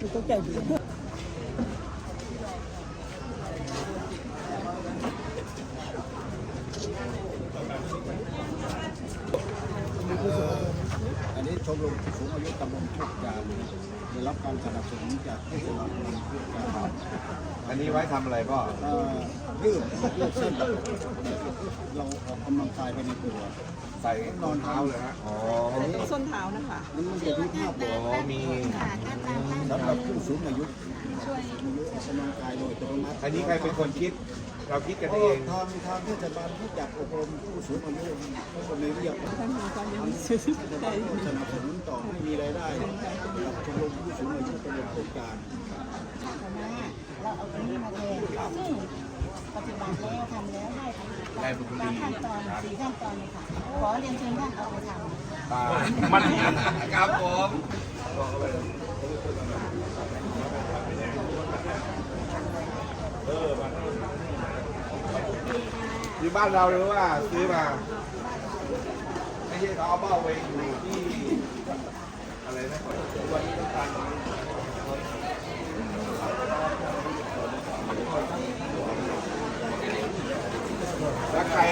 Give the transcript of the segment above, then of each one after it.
ตกใจอยู่ อันนี้ชมรมผู้สูงอายุตำบลชุกจานได้รับการสนับสนุนจากผู้สนับสนุนชุกจาน อั นนี้ไว้ทำอะไรพ่อเอ่อยืดยืดเส้นเราออกกำลังกายไปในตัวใส่นอนเท้าเลยฮะ อ๋อส้นเท้านะคะ มันมันจะมีภาพอ๋อมี สำหรับผู้สูงอายุช่วยออกกำลังกายโดยอัตโนมัติอันนี้ใครเป็นคนคิด เราคิดกันก็เองทางทางเทศบาลที่จัดอบรมผู้สูงอายุเขาก็เลยเรียกท่านมีความยังซื้อได้สนับสนุนต่อให้มีรายได้กับชมรมผู้สูงอายุตำบลชุกจาน เราเอาตรงนี้มาแทนซึ่งปฏิบัติแล้วทำแล้วได้ตามขั้นตอนสี่ขั้นตอนเลยค่ะขอเรียนเชิญท่านเอาไปทำตามันครับผมที่บ้านเราหรือว่าซื้อมาไม่ใช่เขาเอาเป้าไปอยู่ที่ อะไรนะวันนี้ต้องการแล้ว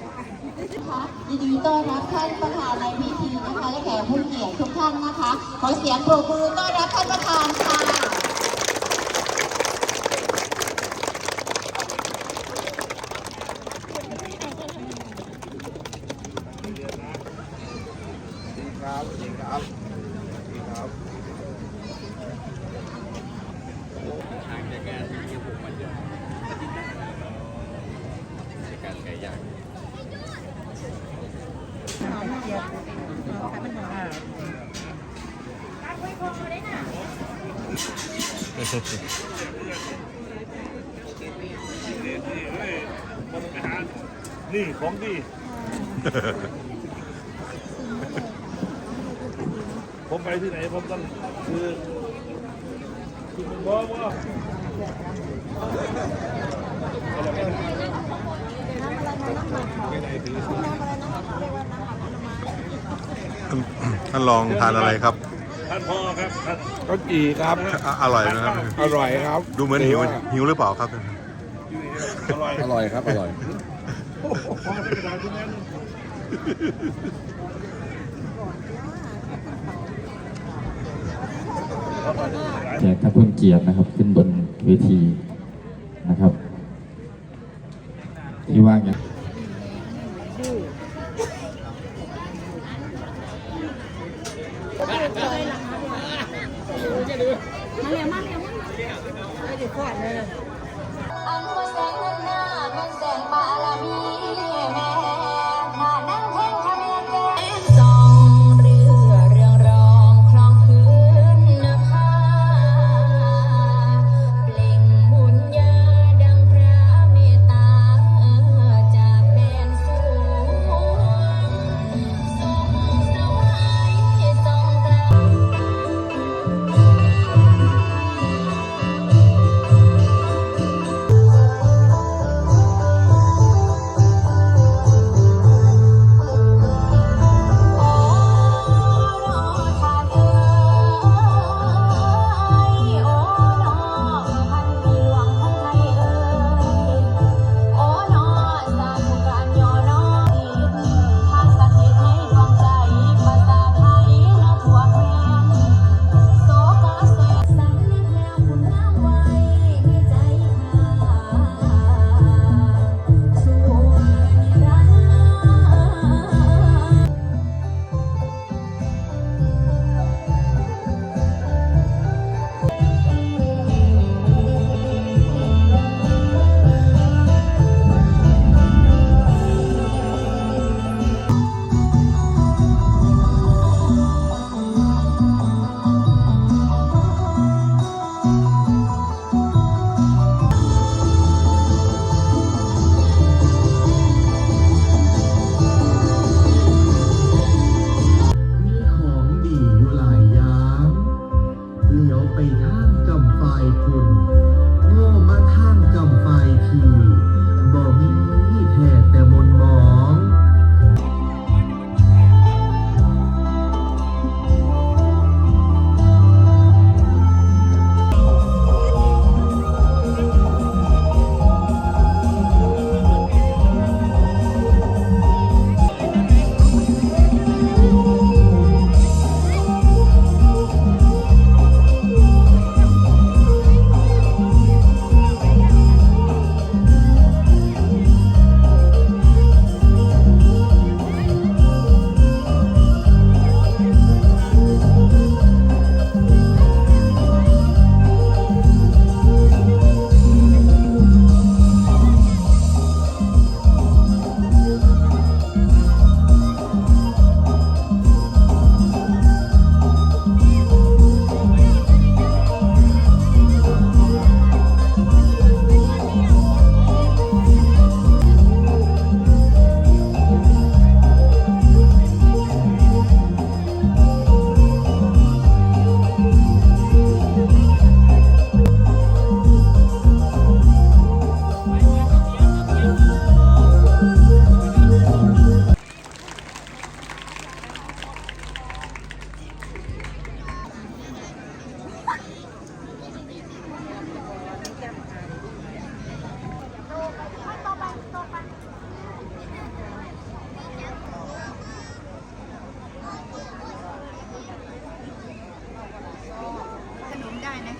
ะยินดีต้อนรับท่านประธานในพิธีนะคะและแขกผู้เกียรติทุกท่านนะคะ ขอเสียงปรบมือต้อนรับท่านประธานค่ะดีครับดีครับดีครับ นี่ของดี ผมไปที่ไหนผมต้องคือคือบอกว่าท่านลองทานอะไรครับ ท่านพ่อครับท่านก็จีครับ อะอร่อยนะครับ อร่อยครับดูเหมือนหิวว่าหิวหรือเปล่าครับ อร่อยอร่อยครับอร่อยพ่อให้กระดาษที่นั้นแขกท่านผู้เกียรตินะครับ ขึ้นบนเวทีนะครับ ที่ว่างอย่างอันว่าแสงนั้นหน้ามันแสงบารมี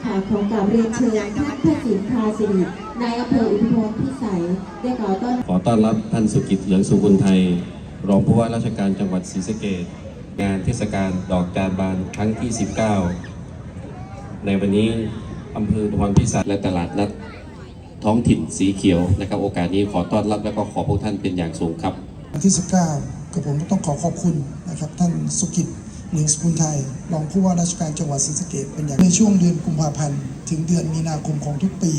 ค่ะขอกราบเรียนเชิญท่านพระสินทราสิรินายอำเภออุทุมพรพิสัยได้กล่าวต้อนขอต้อนรับท่านสุกิจเหลืองสุกุลไทย รองผู้ว่าราชการจังหวัดศรีสะเกษงานเทศกาลดอกจานบานครั้งที่ 19 ในวันนี้อำเภออุทุมพรพิสัยและตลาดนัดท้องถิ่นสีเขียวนะครับ โอกาสนี้ขอต้อนรับและก็ขอบพระท่านเป็นอย่างสูงครับวันที่ 19กับผมก็ต้องขอขอบคุณนะครับท่านสุกิจเหลียงสกุลไทยรองผู้ว่าราชการจังหวัดศรีสะเกษเป็นอย่างในช่วงเดือนกุมภาพันธ์ ถึงเดือนมีนาคมของทุกปี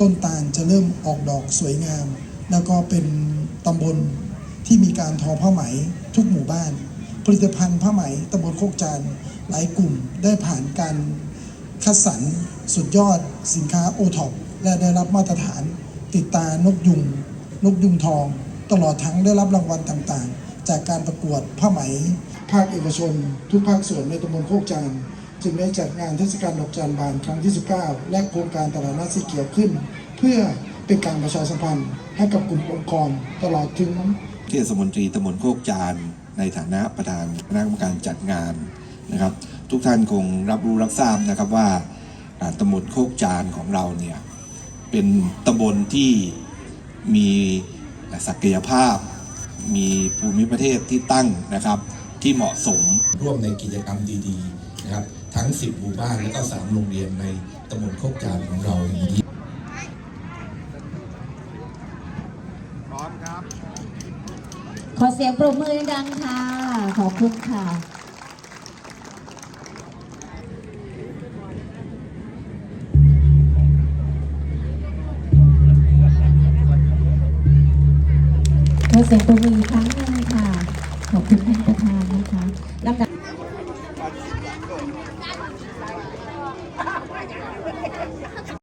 ต้นตาลจะเริ่มออกดอกสวยงาม แล้วก็เป็นตำบลที่มีการทอผ้าไหมทุกหมู่บ้าน ผลิตภัณฑ์ผ้าไหมตำบลโคกจานหลายกลุ่มได้ผ่านการคัดสรรสุดยอดสินค้าโอท็อปและได้รับมาตรฐาน ติดตานกยุง นกยุงทอง ตลอดทั้งได้รับรางวัลต่างๆ จากการประกวดผ้าไหม ภาคเอกชน ทุกภาคส่วนในตำบลโคกจานจึงได้จัดงานเทศกาลดอกจานบานครั้งที่ 19 และโครงการตลาดนัดสีเขียวขึ้น เพื่อเป็นการประชาสัมพันธ์ให้กับกลุ่มองค์กรตลอดถึงเทศมนตรีตำบลโคกจานในฐานะประธานคณะกรรมการจัดงานนะครับ ทุกท่านคงรับรู้รับทราบนะครับว่าอ่าตำบลโคกจานของเราเนี่ยเป็นตำบลที่มีศักยภาพ มีภูมิประเทศที่ตั้งนะครับ ที่เหมาะสมร่วมในกิจกรรมดีๆนะครับทั้ง 10หมู่บ้านและก็ 3 โรงเรียนในตำบลโคกจานของเราอย่างนี้ขอเสียงปรบมือดังๆค่ะ ขอบคุณค่ะ เสียงปรบมืออีกครั้งหนึงค่ะ ขอบคุณท่านประธานนะคะ